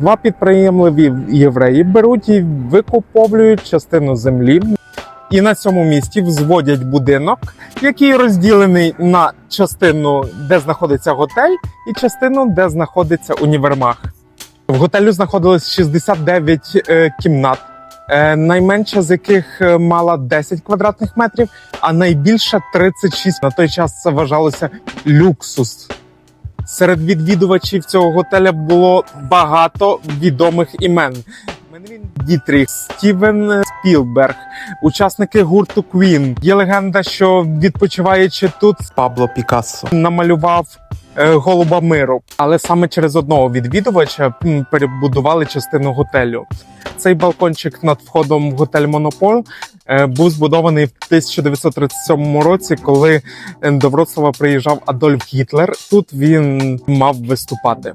Два підприємливі євреї беруть і викуповують частину землі. І на цьому місці взводять будинок, який розділений на частину, де знаходиться готель, і частину, де знаходиться універмаг. В готелю знаходилось 69 е, кімнат, е, найменша з яких е, мала 10 квадратних метрів, а найбільша 36. На той час це вважалося люксус. Серед відвідувачів цього готеля було багато відомих імен. Менвін Дітріх, Стівен Спілберг, учасники гурту Queen. Є легенда, що відпочиваючи тут, Пабло Пікассо намалював е, голуба миру. Але саме через одного відвідувача перебудували частину готелю. Цей балкончик над входом в готель Монопол був збудований в 1937 році, коли е, до Вроцлава приїжджав Адольф Гітлер. Тут він мав виступати.